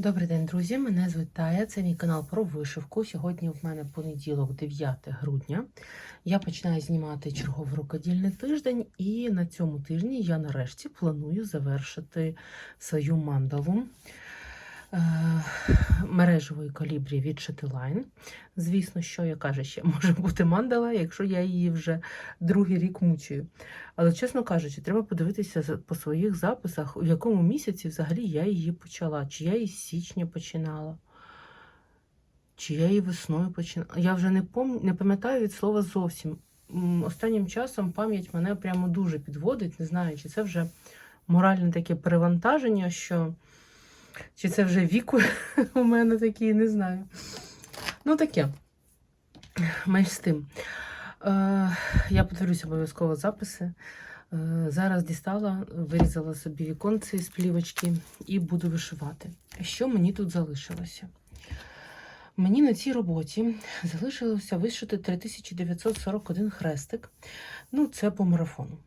Добрий день, друзі! Мене звуть Тая. Це мій канал про вишивку. Сьогодні в мене понеділок, 9 грудня. Я починаю знімати черговий рукодільний тиждень, і на цьому тижні я нарешті планую завершити свою мандалу мережевої калібрі від Shutterline. Звісно, що я кажу, ще може бути мандала, якщо я її вже другий рік мучую. Але, чесно кажучи, треба подивитися по своїх записах, у якому місяці взагалі я її почала. Чи я її з січня починала, чи я її весною починала. Я вже не, пом... не пам'ятаю від слова зовсім. Останнім часом пам'ять мене прямо дуже підводить. Не знаю, чи це вже моральне таке перевантаження, що чи це вже віку у мене такий, не знаю. Ну, таке. Менш з тим. Е, я подивлюсь обов'язково записи. Е, Зараз дістала, вирізала собі віконці з плівочки і буду вишивати. Що мені тут залишилося? Мені на цій роботі залишилося вишити 3941 хрестик. Ну, це по марафону.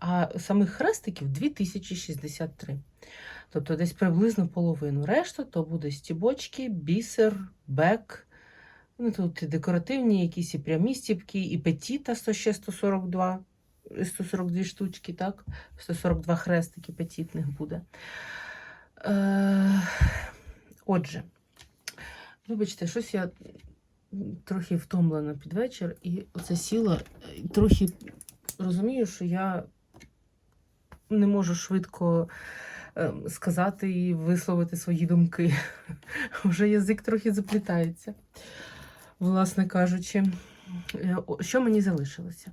А самих хрестиків 2063. Тобто десь приблизно половину. Решта то буде стібочки, бісер, бек. Ну, тут і декоративні, якісь і прямі стібки, і петіта 100, ще 142, 142 штучки, так? 142 хрестики петітних буде. Е, отже, вибачте, щось я трохи втомлена під вечір, і оце сіла, трохи розумію, що я не можу швидко сказати і висловити свої думки. Вже язик трохи заплітається, власне кажучи. Е, Що мені залишилося?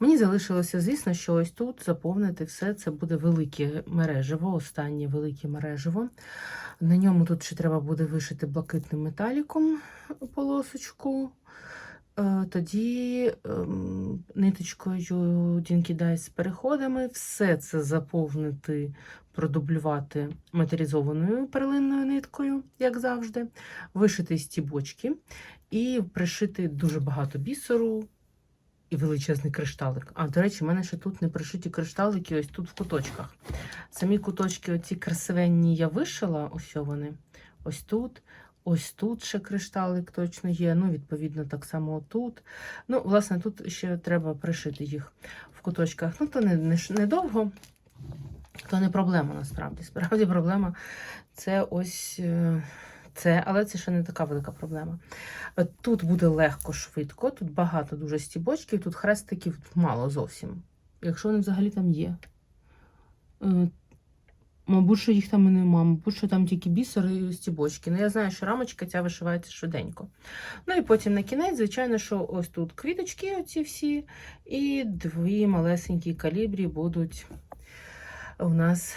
Мені залишилося, звісно, що ось тут заповнити все. Це буде велике мережево, останнє велике мережево. На ньому тут ще треба буде вишити блакитним металіком полосочку. Е, Тоді ем, ниточкою Dice з переходами все це заповнити, продублювати матеріалізованою перлинною ниткою, як завжди, вишити стібочки і пришити дуже багато бісеру і величезний кришталик. А, до речі, в мене ще тут не пришиті кришталики, ось тут в куточках. Самі куточки, оці красивенні, я вишила, ось вони. Ось тут. Ось тут ще кришталик точно є. Ну, відповідно, так само тут. Ну, власне, тут ще треба пришити їх в куточках. Ну, то не, не, не довго, то не проблема насправді. Справді проблема це ось е, це, але це ще не така велика проблема. Е, Тут буде легко, швидко, тут багато дуже стібочків, тут хрестиків мало зовсім. Якщо вони взагалі там є. Мабуть, що їх там і нема, мабуть, що там тільки бісер і стібочки. Ну, я знаю, що рамочка ця вишивається швиденько. Ну і потім на кінець, звичайно, що ось тут квіточки, оці всі, і дві малесенькі калібрі будуть у нас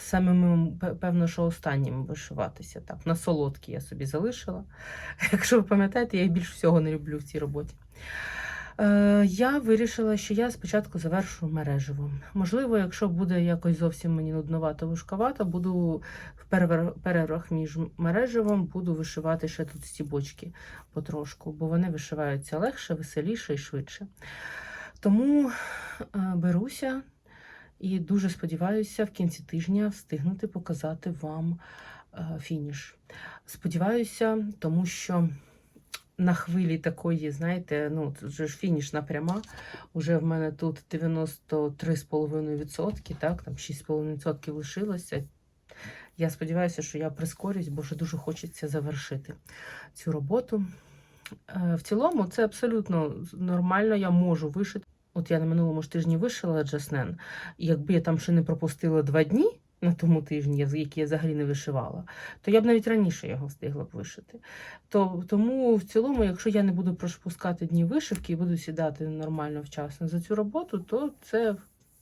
самими, певно, що останніми вишиватися. Так, на солодкі я собі залишила. Якщо ви пам'ятаєте, я їх більш всього не люблю в цій роботі. Е, я вирішила, що я спочатку завершу мережево. Можливо, якщо буде якось зовсім мені нудновато вишкавато, буду в перервах між мережевом буду вишивати ще тут стібочки потрошку, бо вони вишиваються легше, веселіше і швидше. Тому е, беруся і дуже сподіваюся в кінці тижня встигнути показати вам е, фініш. Сподіваюся, тому що на хвилі такої, знаєте, ну вже ж фінішна пряма. Уже в мене тут 93,5%, так, там 6,5% лишилося. Я сподіваюся, що я прискорюсь, бо вже дуже хочеться завершити цю роботу. Е, В цілому, це абсолютно нормально, я можу вишити. От я на минулому ж тижні вишила Джаснен, якби я там ще не пропустила два дні на тому тижні, я- які я взагалі не вишивала, то я б навіть раніше його встигла б вишити. То, тому в цілому, якщо я не буду пропускати дні вишивки і буду сідати нормально вчасно за цю роботу, то це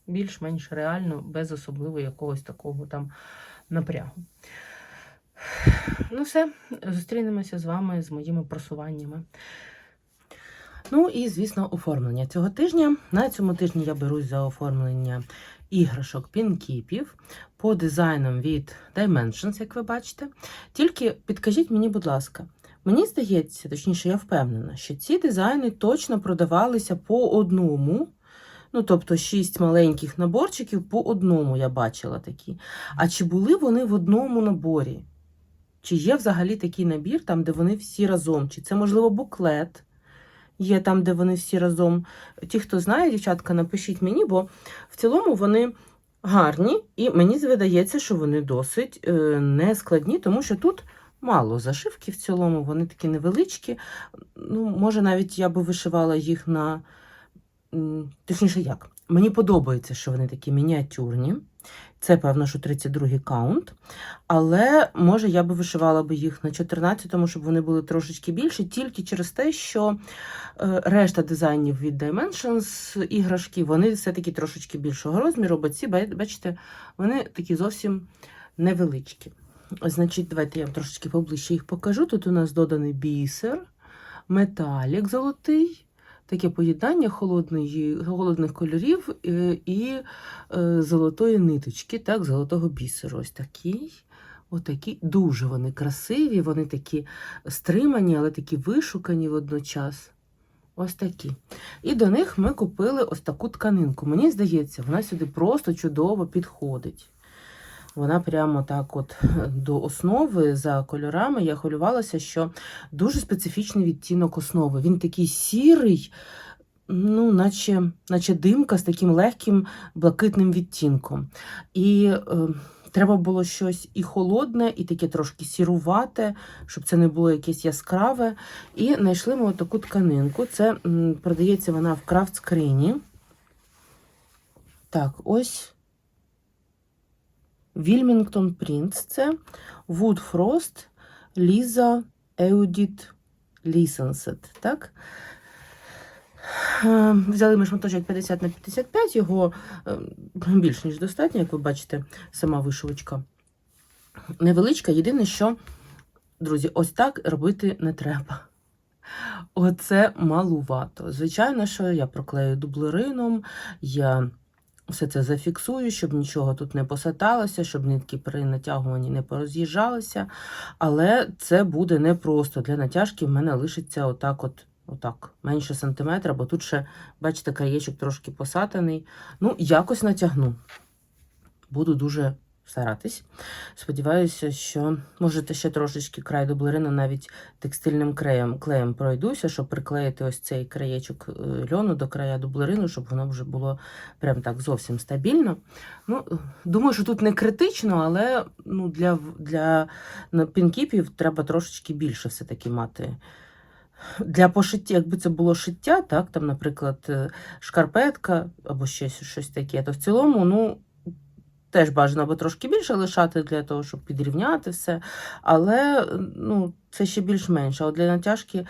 більш-менш реально, без особливо якогось такого там напрягу. Ну, все, зустрінемося з вами з моїми просуваннями. Ну і, звісно, оформлення цього тижня. На цьому тижні я берусь за оформлення іграшок пінкіпів по дизайнам від Dimensions, як ви бачите. Тільки підкажіть мені, будь ласка, мені здається, точніше, я впевнена, що ці дизайни точно продавалися по одному. Ну, тобто, шість маленьких наборчиків по одному я бачила такі. А чи були вони в одному наборі? Чи є взагалі такий набір, там, де вони всі разом? Чи це, можливо, буклет є там, де вони всі разом? Ті, хто знає, дівчатка, напишіть мені, бо в цілому вони гарні, і мені видається, що вони досить е, нескладні, тому що тут мало зашивки в цілому, вони такі невеличкі. Ну, може, навіть я би вишивала їх на. Точніше, як? Мені подобається, що вони такі мініатюрні. Це, певно, що 32-й каунт. Але може я би вишивала би їх на 14-му, щоб вони були трошечки більші, тільки через те, що е, решта дизайнів від Dimensions іграшки, вони все-таки трошечки більшого розміру, бо ці, бачите, вони такі зовсім невеличкі. Значить, давайте я вам трошечки поближче їх покажу. Тут у нас доданий бісер, металік золотий, таке поєднання холодної, холодних кольорів е, і е, золотої ниточки, так, золотого бісеру. Ось такий. Отакі дуже вони красиві, вони такі стримані, але такі вишукані водночас. Ось такі. І до них ми купили ось таку тканинку. Мені здається, вона сюди просто чудово підходить. Вона прямо так от до основи за кольорами. Я хвилювалася, що дуже специфічний відтінок основи. Він такий сірий, ну, наче, наче димка з таким легким блакитним відтінком. І е, треба було щось і холодне, і таке трошки сірувате, щоб це не було якесь яскраве. І знайшли ми таку тканинку. Це продається вона в крафт-скрині. Так, ось. Вільмінгтон Принц це Wood Frost Lisa Eudit Licensed, так? Е, Взяли ми шматочок 50 на 55, його е, більш ніж достатньо, як ви бачите, сама вишивочка невеличка. Єдине, що, друзі, ось так робити не треба. Оце малувато. Звичайно, що я проклею дублерином, я все це зафіксую, щоб нічого тут не посаталося, щоб нитки при натягуванні не пороз'їжджалися. Але це буде непросто. Для натяжки в мене лишиться отак от. Отак, менше сантиметра, бо тут ще, бачите, краєчок трошки посатаний. Ну, якось натягну. Буду дуже старатись. Сподіваюся, що можете ще трошечки край дублерина навіть текстильним клеєм, клеєм пройдуся, щоб приклеїти ось цей краєчок е, льону до края дублерину, щоб воно вже було прям так зовсім стабільно. Ну, думаю, що тут не критично, але ну, для, для пінкіпів треба трошечки більше все-таки мати. Для пошиття, якби це було шиття, так, там, наприклад, е, шкарпетка або ще щось таке, то в цілому, ну, теж бажано або трошки більше лишати для того, щоб підрівняти все. Але ну, це ще більш-менш. А для натяжки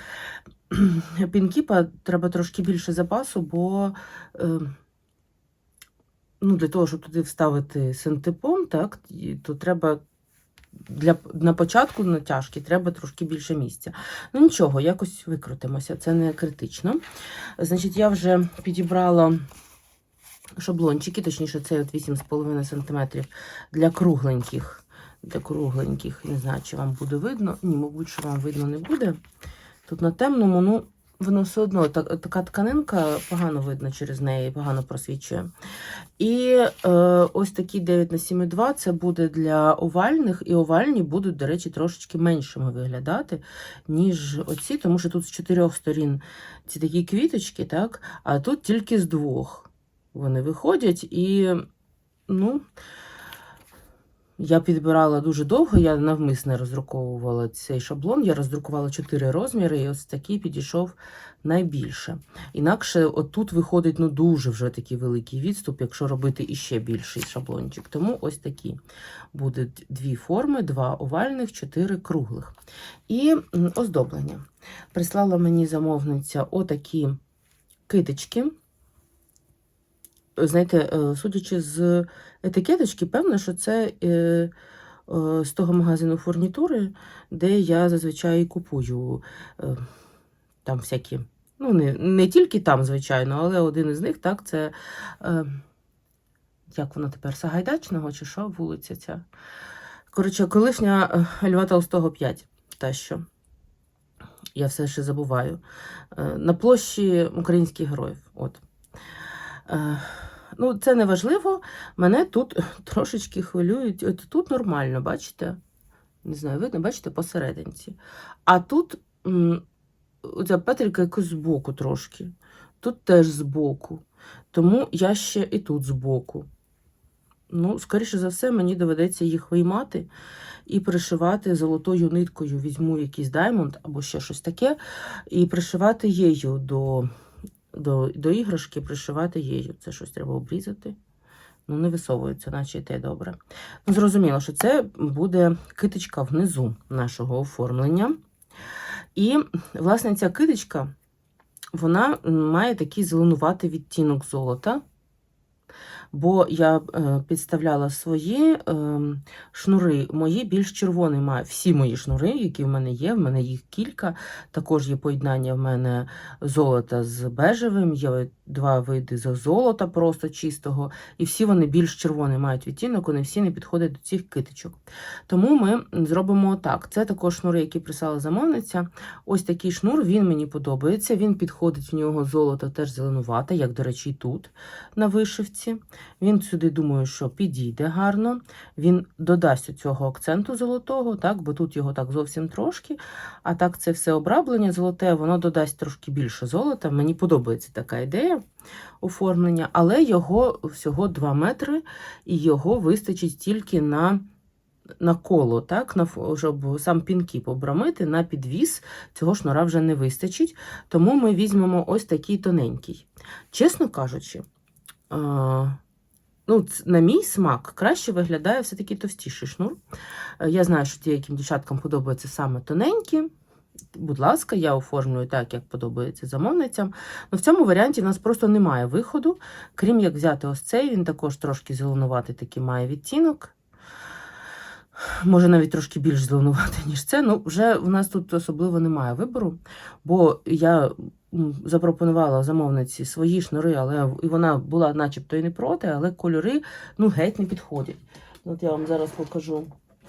пінкіпа треба трошки більше запасу, бо е, ну, для того, щоб туди вставити синтепон, так, то треба. Для, на початку натяжки треба трошки більше місця. Ну нічого, якось викрутимося, це не критично. Значить, я вже підібрала шаблончики, точніше, це от 8,5 см для кругленьких. Для кругленьких, не знаю, чи вам буде видно. Ні, мабуть, що вам видно не буде. Тут на темному, ну, воно все одно так, така тканинка погано видно через неї, погано просвічує. І е, ось такі 9 на 7,2 це буде для овальних, і овальні будуть, до речі, трошечки меншими виглядати, ніж оці, тому що тут з чотирьох сторін ці такі квіточки, так, а тут тільки з двох вони виходять. І, ну, я підбирала дуже довго, я навмисне роздруковувала цей шаблон. Я роздрукувала чотири розміри, і ось такий підійшов найбільше. Інакше, отут виходить ну, дуже вже такий великий відступ, якщо робити іще більший шаблончик. Тому ось такі будуть дві форми: два овальних, чотири круглих. І оздоблення. Прислала мені замовниця отакі китички знаєте, е, судячи з етикеточки, певно, що це е, е, з того магазину фурнітури, де я зазвичай купую там всякі. Ну, не, не тільки там, звичайно, але один із них, так, це. Е, як вона тепер? Сагайдачного чи що? Вулиця ця. Коротше, колишня Льва Толстого 5. Та що. Я все ще забуваю. Е, на площі українських героїв. От. Е, Ну, це не важливо. Мене тут трошечки хвилюють. От тут нормально, бачите? Не знаю, видно, бачите, посерединці. А тут оця петелька якось збоку трошки. Тут теж збоку. Тому я ще і тут збоку. Ну, скоріше за все, мені доведеться їх виймати і пришивати золотою ниткою. Візьму якийсь даймонд або ще щось таке, і пришивати єю до, до, до іграшки, пришивати єю. Це щось треба обрізати. Ну, не висовується, наче те добре. Ну, зрозуміло, що це буде китичка внизу нашого оформлення. І, власне, ця китичка, вона має такий зеленуватий відтінок золота. Бо я е, підставляла свої е, шнури, мої більш червоний мають. Всі мої шнури, які в мене є, в мене їх кілька. Також є поєднання в мене золота з бежевим, є два види з золота просто чистого, і всі вони більш червоний мають відтінок, вони всі не підходять до цих китичок. Тому ми зробимо так. Це також шнури, які прислала замовниця. Ось такий шнур, він мені подобається. Він підходить в нього золото теж зеленувате, як, до речі, тут на вишивці. Він сюди, думаю, що підійде гарно. Він додасть цього акценту золотого, так, бо тут його так зовсім трошки. А так, це все обраблення золоте, воно додасть трошки більше золота. Мені подобається така ідея оформлення, але його всього 2 метри, і його вистачить тільки на. На коло, так, на, щоб сам пінкіп обрамити, на підвіс цього шнура вже не вистачить, тому ми візьмемо ось такий тоненький. Чесно кажучи, ну, на мій смак краще виглядає все-таки товстіший шнур. Е, Я знаю, що деяким дівчаткам подобаються саме тоненькі. Будь ласка, я оформлюю так, як подобається замовницям. Но в цьому варіанті в нас просто немає виходу, крім як взяти ось цей, він також трошки зеленуватий такий має відтінок. Може, навіть трошки більш зеленувати, ніж це. Ну, вже в нас тут особливо немає вибору, бо я запропонувала замовниці свої шнури, але і вона була начебто і не проти, але кольори ну, геть не підходять. Ну, От я вам зараз покажу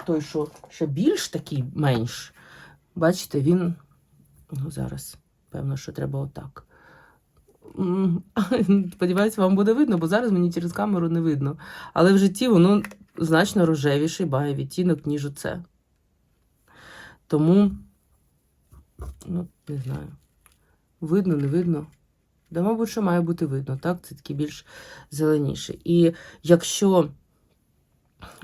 той, що ще більш такий менш. Бачите, він. Ну, зараз, певно, що треба отак. Сподіваюся, вам буде видно, бо зараз мені через камеру не видно. Але в житті воно значно рожевіший має відтінок, ніж оце. Тому, ну, не знаю. Видно, не видно. Да, мабуть, що має бути видно, так? Це такий більш зеленіший. І якщо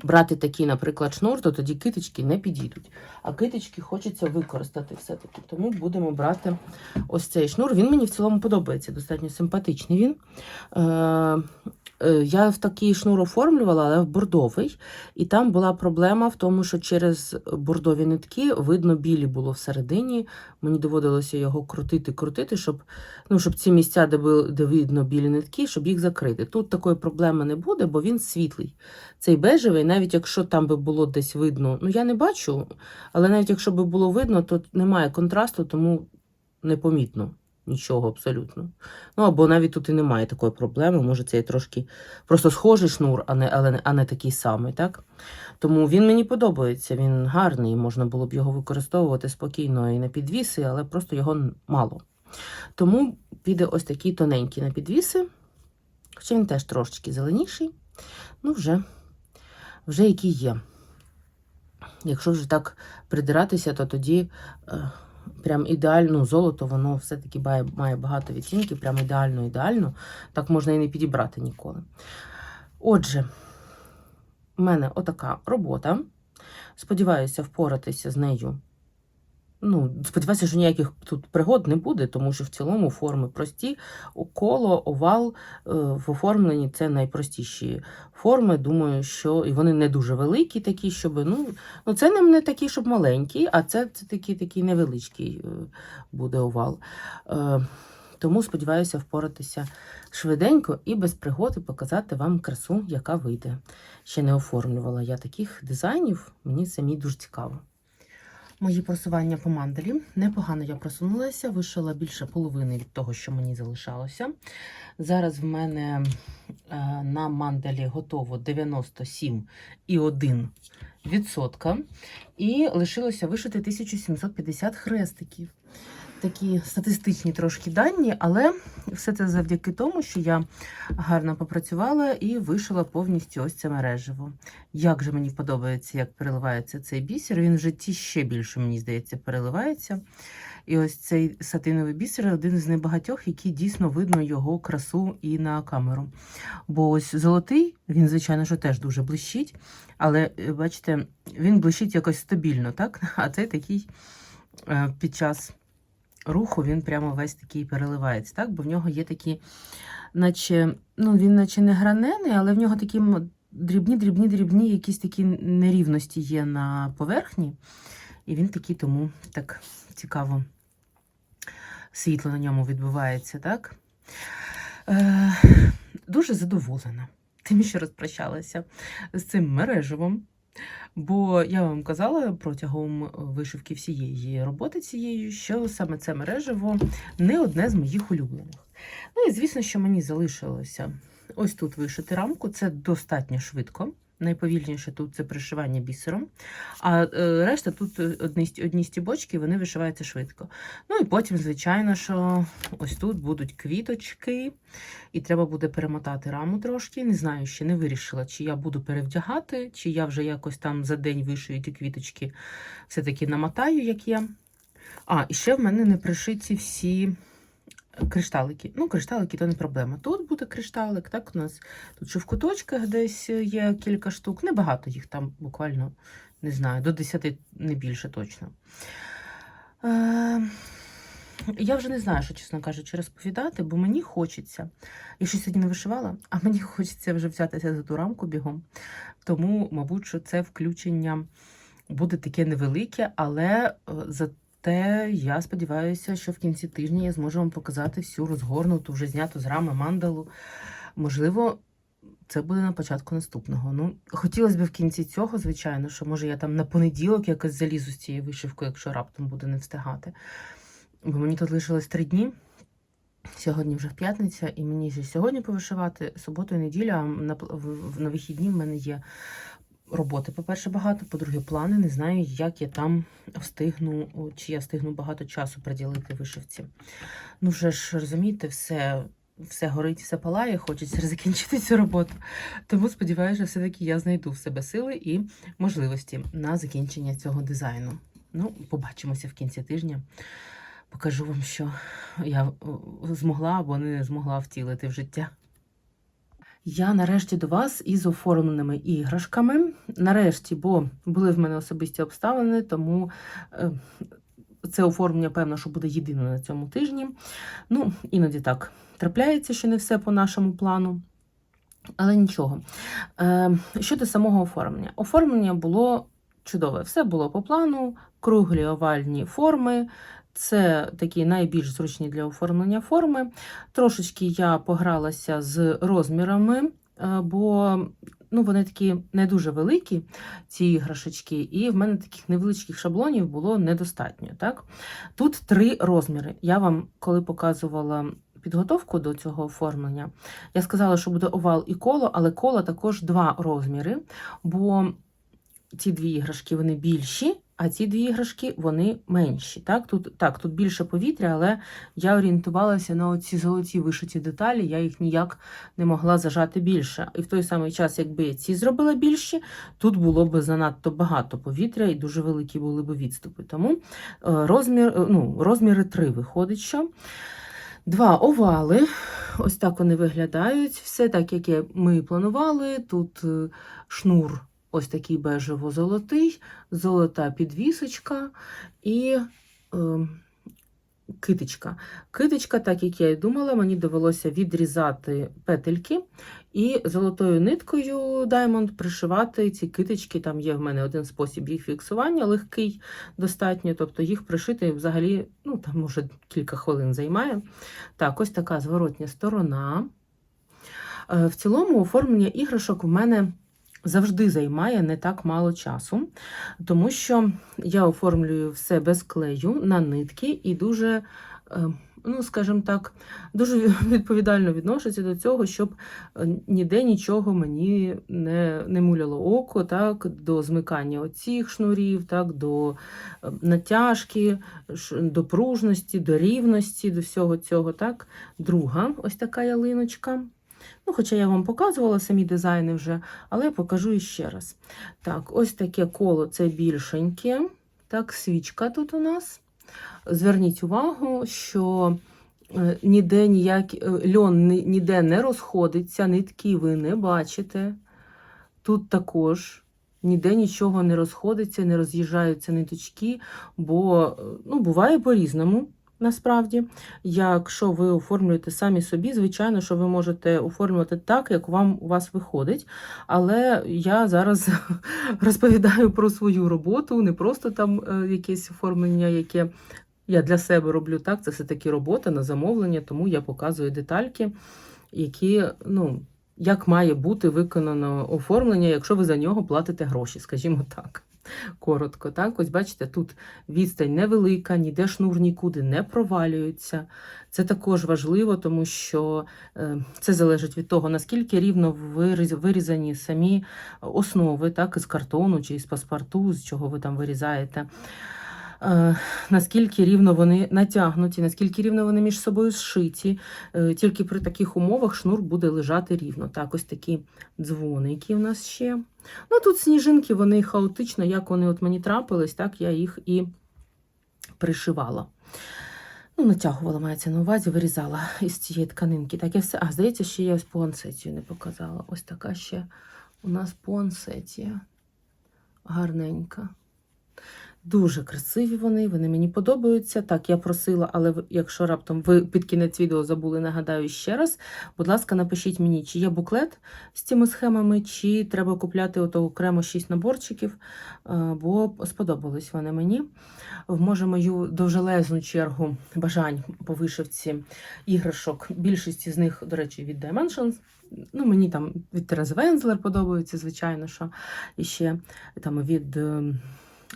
брати такий, наприклад, шнур, то тоді китички не підійдуть. А китички хочеться використати все-таки. Тому будемо брати ось цей шнур. Він мені в цілому подобається, достатньо симпатичний він. Е, я в такий шнур оформлювала, але в бордовий. І там була проблема в тому, що через бордові нитки видно білі було всередині. Мені доводилося його крутити, крутити, щоб, ну, щоб ці місця, де, де видно білі нитки, щоб їх закрити. Тут такої проблеми не буде, бо він світлий. Цей бежевий, навіть якщо там би було десь видно, ну я не бачу, але навіть якщо би було видно, то немає контрасту, тому непомітно нічого абсолютно. Ну або навіть тут і немає такої проблеми. Може, це і трошки просто схожий шнур, а не, але, а не такий самий, так? Тому він мені подобається, він гарний, можна було б його використовувати спокійно і на підвіси, але просто його мало. Тому піде ось такий тоненький на підвіси, хоча він теж трошечки зеленіший. Ну, вже, вже який є. Якщо вже так придиратися, то тоді е, прям ідеально золото, воно все-таки має, має багато відтінків, прям ідеально, ідеально. Так можна і не підібрати ніколи. Отже, в мене отака робота. Сподіваюся, впоратися з нею. Ну, сподіваюся, що ніяких тут пригод не буде, тому що в цілому форми прості. Коло, овал е, в оформленні це найпростіші форми. Думаю, що і вони не дуже великі, такі, щоб. Ну, ну це не, такі, щоб маленькі, а це, це такий, такий невеличкий е, буде овал. Е, тому сподіваюся впоратися швиденько і без пригод і показати вам красу, яка вийде. Ще не оформлювала я таких дизайнів, мені самі дуже цікаво. Мої просування по мандалі. Непогано я просунулася, вишила більше половини від того, що мені залишалося. Зараз в мене е, на мандалі готово 97,1%. І лишилося вишити 1750 хрестиків. Такі статистичні трошки дані, але все це завдяки тому, що я гарно попрацювала і вишила повністю ось це мережево. Як же мені подобається, як переливається цей бісер. Він в житті ще більше, мені здається, переливається. І ось цей сатиновий бісер один з небагатьох, який дійсно видно його красу і на камеру. Бо ось золотий, він, звичайно, що теж дуже блищить, але е, бачите, він блищить якось стабільно, так? А цей такий е, під час руху він прямо весь такий переливається, так? Бо в нього є такі, наче, ну він наче не гранений, але в нього такі дрібні, дрібні, дрібні, якісь такі нерівності є на поверхні. І він такий тому так цікаво. Світло на ньому відбувається, так? Е, дуже задоволена тим, що розпрощалася з цим мереживом. Бо я вам казала протягом вишивки всієї роботи цієї, що саме це мережево не одне з моїх улюблених. Ну і звісно, що мені залишилося ось тут вишити рамку, це достатньо швидко. Найповільніше тут це пришивання бісером, а е, решта тут одні, одні стібочки, вони вишиваються швидко. Ну і потім, звичайно, що ось тут будуть квіточки, і треба буде перемотати раму трошки. Не знаю, ще не вирішила, чи я буду перевдягати, чи я вже якось там за день вишию ті квіточки все-таки намотаю, як я. А, і ще в мене не пришиті всі кришталики. Ну, кришталики то не проблема. Тут буде кришталик, так у нас тут ще в куточках десь є кілька штук. Небагато їх там, буквально, не знаю, до 10 не більше точно. Е, я вже не знаю, що, чесно кажучи, розповідати, бо мені хочеться. Я ще сьогодні не вишивала, а мені хочеться вже взятися за ту рамку бігом. Тому, мабуть, що це включення буде таке невелике, але е, зате я сподіваюся, що в кінці тижня я зможу вам показати всю розгорнуту, вже зняту з рами мандалу. Можливо, це буде на початку наступного. Ну, хотілося б в кінці цього, звичайно, що може я там на понеділок якось залізу з цією вишивкою, якщо раптом буде не встигати. Бо мені тут лишилось три дні. Сьогодні вже п'ятниця, і мені ще сьогодні повишивати суботу і неділю, а на, на вихідні в мене є роботи, по-перше, багато, по-друге, плани. Не знаю, як я там встигну, чи я встигну багато часу приділити вишивці. Ну, вже ж розумієте, все. Все горить, все палає, хочеться закінчити цю роботу. Тому сподіваюся, все-таки я знайду в себе сили і можливості на закінчення цього дизайну. Ну, побачимося в кінці тижня. Покажу вам, що я змогла або не змогла втілити в життя. Я нарешті до вас із оформленими іграшками. Нарешті, бо були в мене особисті обставини, тому е, це оформлення, певно, що буде єдине на цьому тижні. Ну, іноді так трапляється, що не все по нашому плану. Але нічого. Е, щодо самого оформлення, оформлення було чудове. Все було по плану, круглі овальні форми. Це такі найбільш зручні для оформлення форми. Трошечки я погралася з розмірами, е, бо ну, вони такі не дуже великі, ці іграшечки, і в мене таких невеличких шаблонів було недостатньо. Так? Тут три розміри. Я вам, коли показувала підготовку до цього оформлення, я сказала, що буде овал і коло, але коло також два розміри, бо ці дві іграшки вони більші. А ці дві іграшки вони менші. Так, Тут так, тут більше повітря, але я орієнтувалася на ці золоті вишиті деталі, я їх ніяк не могла зажати більше. І в той самий час, якби я ці зробила більші, тут було б занадто багато повітря і дуже великі були б відступи. Тому розмір, ну, розміри три виходить, що. Два овали, ось так вони виглядають. Все так, як ми планували. Тут шнур. Ось такий бежево-золотий, золота підвісочка і е, китичка. Китичка, так як я і думала, мені довелося відрізати петельки і золотою ниткою Diamond пришивати ці китички. Там є в мене один спосіб їх фіксування, легкий, достатньо. Тобто їх пришити взагалі, ну там, може, кілька хвилин займає. Так, ось така зворотня сторона. Е, в цілому оформлення іграшок в мене завжди займає не так мало часу, тому що я оформлюю все без клею на нитки і дуже е, ну, скажімо так, дуже відповідально відношуся до цього, щоб е, ніде нічого мені не, не муляло око, так, до змикання оцих шнурів, так, до е, натяжки, до пружності, до рівності, до всього цього. Так. Друга ось така ялиночка. Ну, хоча я вам показувала самі дизайни вже, але я покажу іще раз. Так, ось таке коло це більшеньке. Так, свічка тут у нас. Зверніть увагу, що е, ніде ніяк, е, льон ніде не розходиться, нитки ви не бачите. Тут також ніде нічого не розходиться, не роз'їжджаються ниточки, бо е, ну, буває по-різному. Насправді, якщо ви оформлюєте самі собі, звичайно, що ви можете оформлювати так, як вам у вас виходить. Але я зараз розповідаю про свою роботу, не просто там е, якесь оформлення, яке я для себе роблю так. Це все-таки робота на замовлення, тому я показую детальки, які, ну, як має бути виконано оформлення, якщо ви за нього платите гроші, скажімо так. Коротко, так, ось бачите, тут відстань невелика, ніде шнур нікуди не провалюється. Це також важливо, тому що е, це залежить від того, наскільки рівно виріз- вирізані самі основи, так, із картону чи із паспорту, з чого ви там вирізаєте. Е, Наскільки рівно вони натягнуті, наскільки рівно вони між собою зшиті. Е, Тільки при таких умовах шнур буде лежати рівно. Так, ось такі дзвоники в нас ще. Ну тут сніжинки, вони хаотично, як вони от мені трапились, так я їх і пришивала. Ну, натягувала, мається на увазі, вирізала із цієї тканинки. Так, я все. А, здається, ще я ось пуансетію не показала. Ось така ще у нас пуансетія. Гарненька. Дуже красиві вони, вони мені подобаються. Так, я просила, але якщо раптом ви під кінець відео забули, нагадаю ще раз. Будь ласка, напишіть мені, чи є буклет з цими схемами, чи треба купляти ото окремо 6 наборчиків, е, бо сподобались вони мені. Може мою довжелезну чергу бажань по вишивці іграшок. Більшість з них, до речі, від Dimensions. Ну, мені там від Терези Вензлер подобаються, звичайно, що і ще там від.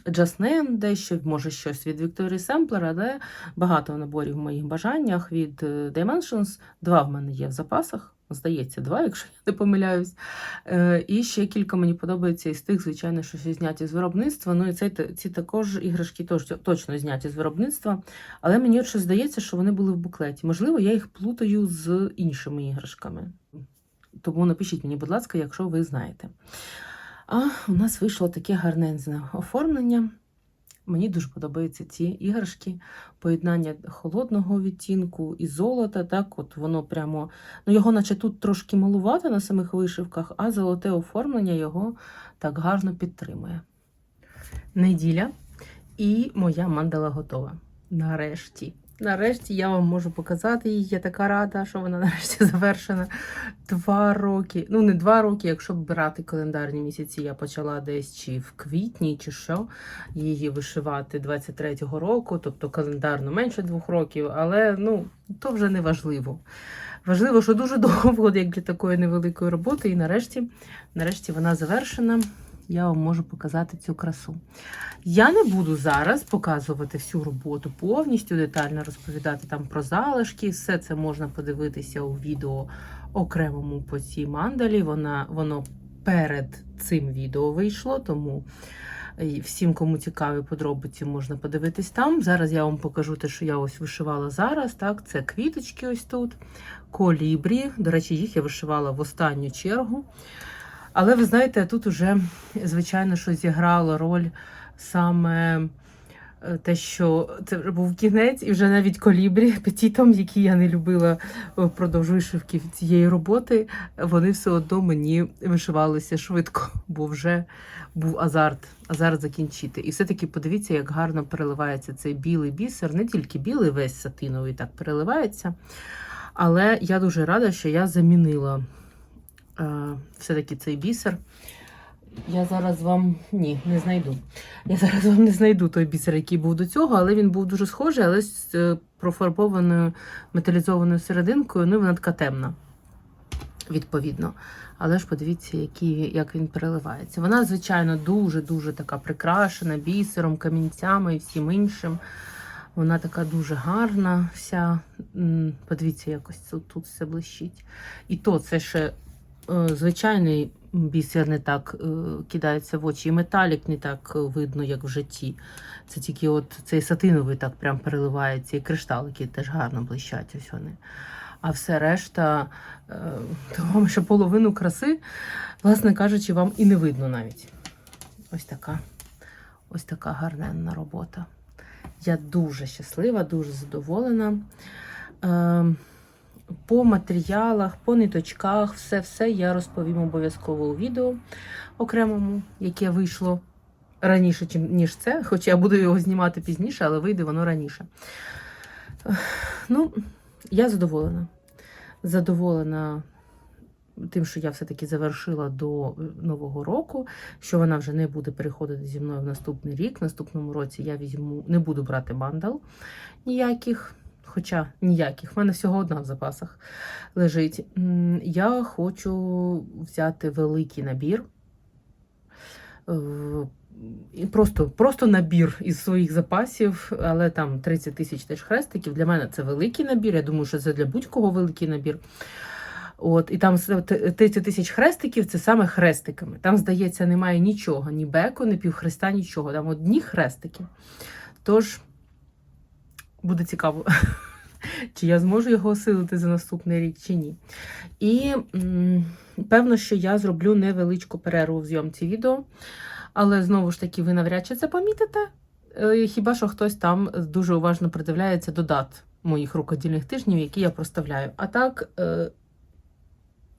Джаснен, дещо, може щось від Вікторії Семплер, але багато наборів в моїх бажаннях від е, Dimensions. Два в мене є в запасах. Здається, два, якщо я не помиляюсь. Е, І ще кілька мені подобається із тих, звичайно, що зняті з виробництва. Ну і цей, ці також іграшки точно зняті з виробництва. Але мені щось здається, що вони були в буклеті. Можливо, я їх плутаю з іншими іграшками. Тому напишіть мені, будь ласка, якщо ви знаєте. А у нас вийшло таке гарненне оформлення. Мені дуже подобаються ці іграшки, поєднання холодного відтінку і золота. Так, от воно прямо, ну його, наче тут трошки малувато на самих вишивках, а золоте оформлення його так гарно підтримує. Неділя і моя мандала готова. Нарешті. Нарешті я вам можу показати її. Я така рада, що вона нарешті завершена. Два роки. Ну, не два роки, якщо брати календарні місяці, я почала десь чи в квітні, чи що, її вишивати 23-го року, тобто календарно менше двох років, але ну, то вже не важливо. Важливо, що дуже довго, як для такої невеликої роботи, і нарешті, нарешті вона завершена. Я вам можу показати цю красу. Я не буду зараз показувати всю роботу повністю, детально розповідати там про залишки. Все це можна подивитися у відео окремому по цій мандалі. Вона, воно перед цим відео вийшло, тому е, всім, кому цікаві подробиці, можна подивитись там. Зараз я вам покажу те, що я ось вишивала зараз. Так, Це квіточки ось тут, колібрі. До речі, їх я вишивала в останню чергу. Але ви знаєте, тут уже, звичайно, що зіграло роль саме е, те, що це вже був кінець, і вже навіть колібрі петітом, які я не любила впродовж вишивки цієї роботи, вони все одно мені вишивалися швидко, бо вже був азарт, азарт закінчити. І все-таки подивіться, як гарно переливається цей білий бісер, не тільки білий, весь сатиновий так переливається. Але я дуже рада, що я замінила е, все-таки цей бісер. Я зараз вам ні, не знайду. Я зараз вам не знайду той бісер, який був до цього, але він був дуже схожий, але з е, профарбованою металізованою серединкою. Ну, вона така темна, відповідно. Але ж подивіться, які, як він переливається. Вона, звичайно, дуже-дуже така прикрашена бісером, камінцями і всім іншим. Вона така дуже гарна, вся. Подивіться, якось тут, все блищить. І то це ще е, звичайний бісер не так е, кидається в очі, і металік не так е, видно, як в житті. Це тільки от цей сатиновий так прям переливається, і кришталики теж гарно блищать. Ось вони. А все решта, е, то вам ще половину краси, власне кажучи, вам і не видно навіть. Ось така, ось така гарненна робота. Я дуже щаслива, дуже задоволена. По матеріалах, по ниточках, все-все я розповім обов'язково у відео окремому, яке вийшло раніше, ніж це. Хоча я буду його знімати пізніше, але вийде воно раніше. Ну, я задоволена. Задоволена тим, що я все-таки завершила до Нового року, що вона вже не буде переходити зі мною в наступний рік. В наступному році я візьму, не буду брати мандал ніяких. Хоча ніяких, в мене всього одна в запасах лежить. Я хочу взяти великий набір. Е, Просто, просто набір із своїх запасів, але там 30 тисяч теж хрестиків. Для мене це великий набір. Я думаю, що це для будь-кого великий набір. От, і там 30 тисяч хрестиків це саме хрестиками. Там, здається, немає нічого, ні беку, ні півхреста, нічого. Там одні хрестики. Тож буде цікаво, чи я зможу його осилити за наступний рік, чи ні. І певно, що я зроблю невеличку перерву в зйомці відео, але знову ж таки, ви навряд чи це помітите. Е, Хіба що хтось там дуже уважно придивляється до дат моїх рукодільних тижнів, які я проставляю. А так, е,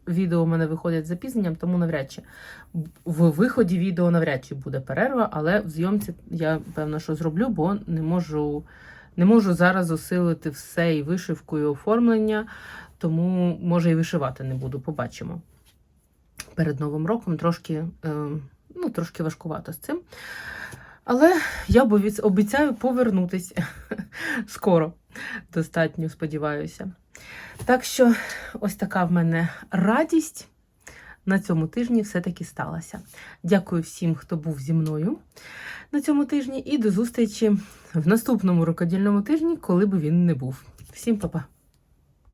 відео у мене виходять з запізненням, тому навряд чи в виході відео навряд чи буде перерва, але в зйомці я певно, що зроблю, бо не можу, не можу зараз осилити все і вишивку, і оформлення, тому може і вишивати не буду, побачимо. Перед Новим роком трошки, е, ну, трошки важкувато з цим. Але я обіцяю повернутися скоро. Достатньо, сподіваюся. Так що, ось така в мене радість на цьому тижні все-таки сталася. Дякую всім, хто був зі мною на цьому тижні, і до зустрічі в наступному рукодільному тижні, коли би він не був. Всім па-па!